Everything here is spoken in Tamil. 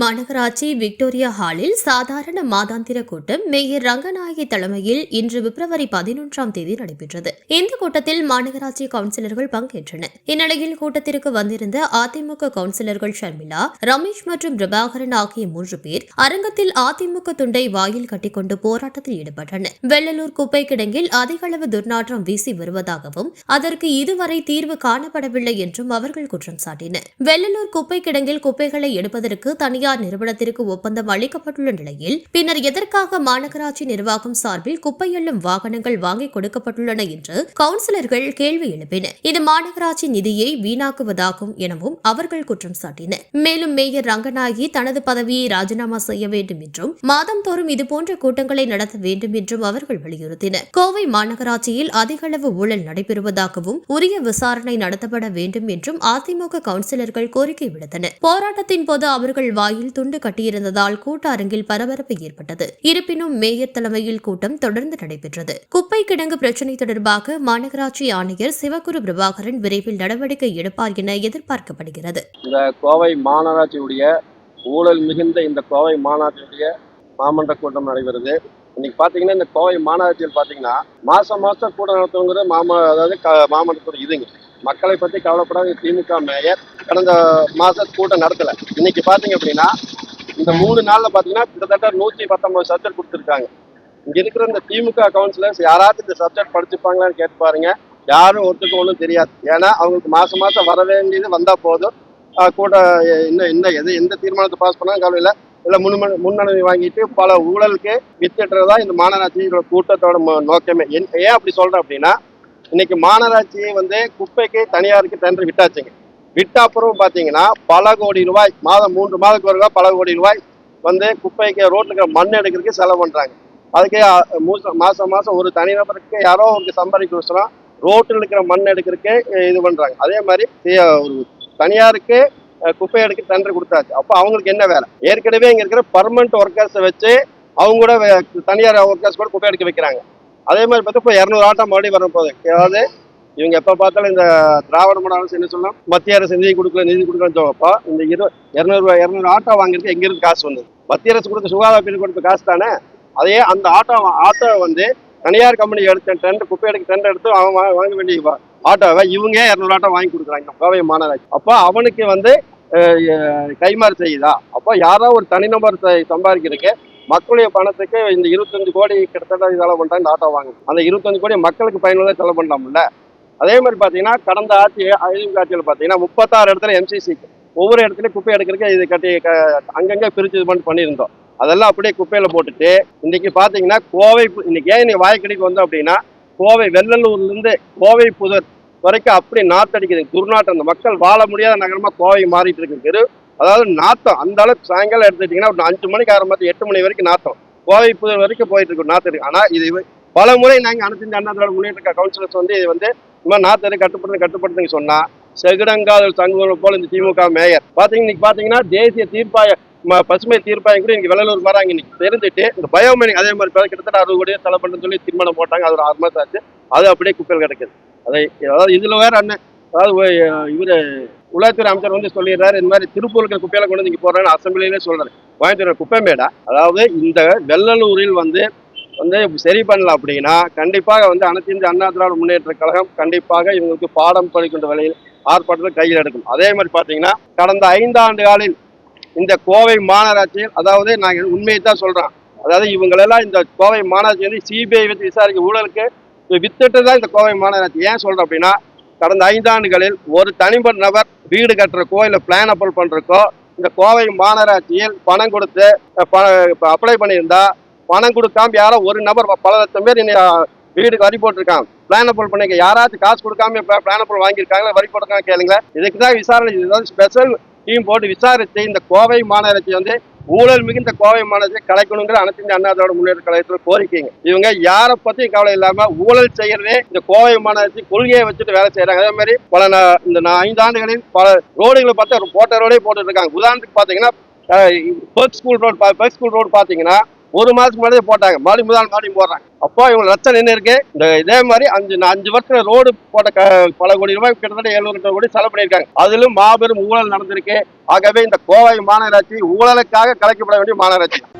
மாநகராட்சி விக்டோரியா ஹாலில் சாதாரண மாதாந்திர கூட்டம் மேயர் ரங்கநாயகி தலைமையில் இன்று பிப்ரவரி பதினொன்றாம் தேதி நடைபெற்றது. இந்த கூட்டத்தில் மாநகராட்சி கவுன்சிலர்கள் பங்கேற்றனர். இந்நிலையில் கூட்டத்திற்கு வந்திருந்த அதிமுக கவுன்சிலர்கள் ஷர்மிளா ரமேஷ் மற்றும் பிரபாகரன் ஆகிய மூன்று பேர் அரங்கத்தில் அதிமுக துண்டை வாயில் கட்டிக்கொண்டு போராட்டத்தில் ஈடுபட்டனர். வெள்ளலூர் குப்பை கிடங்கில் அதிக அளவு துர்நாற்றம் வீசி வருவதாகவும் அதற்கு இதுவரை தீர்வு காணப்படவில்லை என்றும் அவர்கள் குற்றம் சாட்டினர். வெள்ளலூர் குப்பை கிடங்கில் குப்பைகளை எடுப்பதற்கு தனியார் நிறுவனத்திற்கு ஒப்பந்தம் அளிக்கப்பட்டுள்ள நிலையில் பின்னர் எதற்காக மாநகராட்சி நிர்வாகம் சார்பில் குப்பை எள்ளும் வாகனங்கள் வாங்கி கொடுக்கப்பட்டுள்ளன என்று கவுன்சிலர்கள் கேள்வி எழுப்பினர் இது மாநகராட்சி நிதியை வீணாக்குவதாகும் எனவும் அவர்கள் குற்றம் சாட்டினர். மேலும் மேயர் ரங்கநாயகி தனது பதவியை ராஜினாமா செய்ய வேண்டும் என்றும் மாதந்தோறும் இதுபோன்ற கூட்டங்களை நடத்த வேண்டும் என்றும் அவர்கள் வலியுறுத்தினர். கோவை மாநகராட்சியில் அதிக அளவு ஊழல் நடைபெறுவதாகவும் உரிய விசாரணை நடத்தப்பட வேண்டும் என்றும் அதிமுக கவுன்சிலர்கள் கோரிக்கை விடுத்தனர். போராட்டத்தின் போது அவர்கள் வாயில் துண்டு கட்டியிருந்ததால் கூட்ட அரங்கில் பரபரப்பு ஏற்பட்டது. இருப்பினும் மேயர் தலைமையில் கூட்டம் தொடர்ந்து நடைபெற்றது. குப்பை கிடங்கு பிரச்சினை தொடர்பாக மாநகராட்சி ஆணையர் சிவகுரு பிரபாகரன் விரைவில் நடவடிக்கை எடுப்பார் என எதிர்பார்க்கப்படுகிறது. இந்த கோவை மாநகராட்சியுடைய ஊழல் மிகுந்த இந்த கோவை மாநகராட்சியுடைய மாமன்ற கூட்டம் நடைபெறுது. இன்னைக்கு பார்த்தீங்கன்னா இந்த கோவை மாநகராட்சியில் பார்த்தீங்கன்னா மாசம் மாசம் கூட்டம் நடத்துங்கிறது மாம அதாவது க- மாமன்றத்தோட இதுங்க. மக்களை பற்றி கவலைப்படாத திமுக மேயர் கடந்த மாசம் கூட்டம் நடத்தல. இன்னைக்கு பார்த்தீங்க அப்படின்னா இந்த மூணு நாள்ல பார்த்தீங்கன்னா கிட்டத்தட்ட நூற்றி பத்தொன்பது சப்ஜெக்ட் கொடுத்துருக்காங்க. இங்க இருக்கிற இந்த திமுக கவுன்சிலர்ஸ் யாராவது இந்த சப்ஜெக்ட் படிச்சுப்பாங்களான்னு கேட்டு பாருங்க. யாரும் ஒருத்துக்கு ஒன்றும் தெரியாது. ஏன்னா அவங்களுக்கு மாதம் மாசம் வர வேண்டியது வந்தா போதும். கூட இன்னும் என்ன எது எந்த தீர்மானத்தை பாஸ் பண்ணாலும் கவலை இல்லை இல்லை முன் முன்னணி வாங்கிட்டு பல ஊழலுக்கு வித்துட்டுறதா இந்த மாநகராட்சியோட கூட்டத்தோட நோக்கமே. ஏன் அப்படி சொல்றேன் அப்படின்னா இன்னைக்கு மாநகராட்சியை வந்து குப்பைக்கு தனியாருக்கு டெண்டர் விட்டாச்சுங்க. விட்ட அப்புறம் பார்த்தீங்கன்னா பல கோடி ரூபாய் மாதம் மூன்று மாதத்துக்கு ஒரு ரூபாய் பல கோடி ரூபாய் வந்து குப்பைக்கு ரோட்ல இருக்கிற மண் எடுக்கிறதுக்கு செலவு பண்றாங்க. அதுக்கே மூச- மாசம் மாசம் ஒரு தனிநபருக்கு யாரோ அவருக்கு சம்பாதிக்க ரோட்டில் இருக்கிற மண் எடுக்கிறதுக்கு இது பண்றாங்க. அதே மாதிரி ஒரு தனியாருக்கு குப்பை எடுக்க டெண்டர் கொடுத்தாச்சு. அப்போ அவங்களுக்கு என்ன வேலை? ஏற்கனவே இங்க இருக்கிற பர்மனன்ட் ஒர்க்கர்ஸை வச்சு அவங்க கூட வே- தனியார் ஒர்க்கர்ஸ் கூட குப்பை எடுக்க வைக்கிறாங்க. அதே மாதிரி பார்த்தா இப்போ இரநூறு ஆட்டம் மறுபடியும் வர போகுது. அதாவது இவங்க எப்போ பார்த்தாலும் இந்த திராவிட மாடல் அரசு என்ன சொல்லலாம் மத்திய அரசு நிதி கொடுக்கல நிதி கொடுக்கலன்னு சொல்லப்போ இந்த இரு இரநூறு இரநூறு ஆட்டோ வாங்குறதுக்கு எங்கிருந்து காசு வந்தது? மத்திய அரசு கொடுத்த சுகாதார பிரிவு கொடுத்த காசு தானே? அதே அந்த ஆட்டோ ஆட்டோ வந்து தனியார் கம்பெனி எடுத்த டெண்டர் குப்பை எடுக்க டெண்டர் எடுத்து அவன் வாங்க வேண்டிய ஆட்டோவை இவங்க இரநூறு ஆட்டோ வாங்கி கொடுக்குறாங்க. கோவை மாநகராட்சி. அப்போ அவனுக்கு வந்து கைமாறு செய்யுதா? அப்போ யாரோ ஒரு தனிநபர் சம்பாதிக்கிறதுக்கு மக்களுடைய பணத்துக்கு இந்த இருபத்தஞ்சு கோடி கிட்டத்தட்ட செலவு பண்ணுறாங்க இந்த ஆட்டோ வாங்க அந்த இருபத்தஞ்சு கோடி மக்களுக்கு பயனுள்ள செலவு பண்ணலாம்ல? அதே மாதிரி பார்த்தீங்கன்னா கடந்த ஆட்சி அதிமுக ஆட்சியில் பார்த்தீங்கன்னா முப்பத்தாறு இடத்துல எம்சிசி ஒவ்வொரு இடத்துலையும் குப்பை எடுக்கிறதுக்கு இது கட்டி அங்கங்கே பிரித்து இது பண்ணி பண்ணியிருந்தோம். அதெல்லாம் அப்படியே குப்பையில் போட்டுட்டு இன்னைக்கு பார்த்தீங்கன்னா கோவை பு- இன்னைக்கு ஏன் இன்னைக்கு வாய்க்கடிக்கு வந்தோம் அப்படின்னா கோவை வெள்ளலூர்லேருந்து கோவை புதர் வரைக்கும் அப்படி நாத்தடிக்குது. துர்நாற்றம். அந்த மக்கள் வாழ முடியாத நகரமாக கோவை மாறிட்டு இருக்கு. தெரு அதாவது நாத்தம். அந்த அளவுக்கு சாயங்காலம் எடுத்துட்டீங்கன்னா ஒரு அஞ்சு மணிக்கு ஆரம்பிச்சு எட்டு மணி வரைக்கும் நாத்தம். கோவை புதர் வரைக்கும் போயிட்டு இருக்கும் நாத்தம் இருக்கு. ஆனால் இது பல முறை நாங்கள் அனைத்து அண்ணா திராவிட முன்னேற்ற கவுன்சிலர்ஸ் வந்து இது வந்து இந்த மாதிரி நாத்தரை கட்டுப்படுத்து கட்டுப்படுத்துங்க சொன்னா செகுடங்காதல் சங்குவல் போல இந்த திமுக மேயர். பாத்தீங்க இன்னைக்கு பாத்தீங்கன்னா தேசிய தீர்ப்பாய பசுமை தீர்ப்பாயம் கூட இன்னைக்கு வெள்ளலூர் வராங்க இன்னைக்கு தெரிஞ்சுட்டு இந்த பயோமேனிக் அதே மாதிரி கிட்டத்தட்ட அறுபது கோடியே செலவு பண்ணுன்னு சொல்லி தீர்மானம் போட்டாங்க. அது ஒரு ஆறு மாதம் ஆச்சு அது அப்படியே குப்பையில் கிடைக்குது. அதை அதாவது இதுல வேற அண்ணன் அதாவது இவர் இவரு உலகத்துறை அமைச்சர் வந்து சொல்லிடுறாரு இந்த மாதிரி திருப்பூர் இருக்கிற குப்பையில கொண்டு வந்து இங்கே போடுறான்னு அசம்பிளிலே சொல்றாரு. கோயம்புத்தூர் குப்பை மேடா அதாவது இந்த வெள்ளலூரில் வந்து வந்து சரி பண்ணல அப்படின்னா கண்டிப்பாக வந்து அனைத்து இந்திய அண்ணா திராவிட முன்னேற்ற கழகம் கண்டிப்பாக இவங்களுக்கு பாடம் படிக்கின்ற வகையில் ஆர்ப்பாட்டத்தை கையில் எடுக்கும். அதே மாதிரி பார்த்தீங்கன்னா கடந்த ஐந்தாண்டு காலில் இந்த கோவை மாநகராட்சியில் அதாவது நாங்கள் உண்மையை தான் சொல்கிறோம் அதாவது இவங்களெல்லாம் இந்த கோவை மாநகராட்சி வந்து சிபிஐ வச்சு விசாரிக்க ஊழலுக்கு வித்துட்டு தான் இந்த கோவை மாநகராட்சி. ஏன் சொல்கிறோம் அப்படின்னா கடந்த ஐந்தாண்டுகளில் ஒரு தனிப்பட்ட நபர் வீடு கட்டுறக்கோ இல்லை பிளான் அப்ளை பண்றதுக்கோ இந்த கோவை மாநகராட்சியில் பணம் கொடுத்து அப்ளை பண்ணியிருந்தா பணம் கொடுக்காம யாரோ ஒரு நபர் பல லட்சம் பேர் இன்னைக்கு வீடுக்கு வரி போட்டிருக்காங்க. பிளான் அப்ளை பண்ணிக்க யாராச்சும் காசு கொடுக்காம பிளான் அப்ளை வாங்கியிருக்காங்களா வரி போட்டிருக்காங்க கேளுங்க இதுக்கு தான் விசாரணை ஸ்பெஷல் டீம் போட்டு விசாரித்து இந்த கோவை மாநகராட்சி வந்து ஊழல் மிகுந்த கோவை மாநகரத்தை கலைக்கணுங்கிற அனைத்து இந்திய அண்ணா திராவிட முன்னேற்ற கழகத்தில் கோரிக்கைங்க. இவங்க யாரை பத்தியும் கவலை இல்லாம ஊழல் செய்யறதே இந்த கோவை மாநகரத்தின் கொள்கையை வச்சுட்டு வேலை செய்யறாங்க அதே மாதிரி பல நா- இந்த ஐந்து ஐந்தாண்டுகளில் பல ரோடுகளை பார்த்தா போட்ட ரோடே போட்டுட்டு இருக்காங்க. உதாரணத்துக்கு பாத்தீங்கன்னா ஸ்கூல் ரோடு ஸ்கூல் ரோடு பாத்தீங்கன்னா ஒரு மாதத்துக்கு முன்னாடியே போட்டாங்க. மறுபடி முதல் மறுபடியும் போடுறாங்க. அப்போ இவங்க ரத்தம் நின்று இருக்கு. இந்த இதே மாதிரி அஞ்சு அஞ்சு வருஷத்துல ரோடு போட்ட க- பல கோடி ரூபாய் கிட்டத்தட்ட எழுநூறு கோடி செலவு பண்ணியிருக்காங்க. அதிலும் மாபெரும் ஊழல் நடந்திருக்கு. ஆகவே இந்த கோவை மாநகராட்சி ஊழலுக்காக கலைக்கப்பட வேண்டிய மாநகராட்சி.